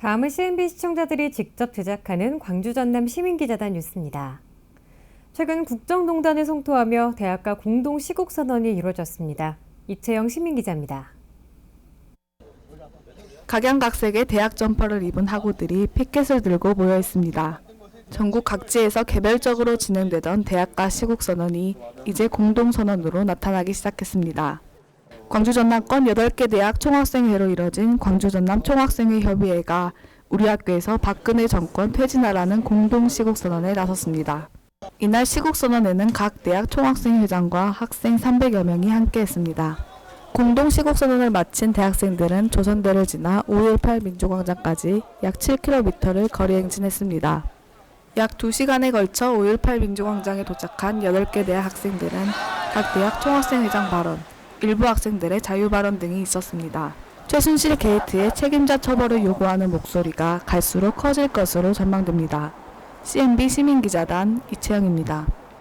다음은 CNB 시청자들이 직접 제작하는 광주 전남 시민기자단 뉴스입니다. 최근 국정농단을 성토하며 대학가 공동 시국 선언이 이루어졌습니다. 이채영 시민기자입니다. 각양각색의 대학 점퍼를 입은 학우들이 피켓을 들고 모여 있습니다. 전국 각지에서 개별적으로 진행되던 대학가 시국 선언이 이제 공동 선언으로 나타나기 시작했습니다. 광주 전남권 8개 대학 총학생회로 이뤄진 광주 전남 총학생회 협의회가 우리 학교에서 박근혜 정권 퇴진하라는 공동 시국 선언에 나섰습니다. 이날 시국 선언에는 각 대학 총학생 회장과 학생 300여 명이 함께했습니다. 공동 시국 선언을 마친 대학생들은 조선대를 지나 5.18 민주광장까지 약 7km를 거리 행진했습니다. 약 2시간에 걸쳐 5.18 민주광장에 도착한 8개 대학 학생들은 각 대학 총학생 회장 발언, 일부 학생들의 자유 발언 등이 있었습니다. 최순실 게이트의 책임자 처벌을 요구하는 목소리가 갈수록 커질 것으로 전망됩니다. CNB 시민기자단 이채영입니다.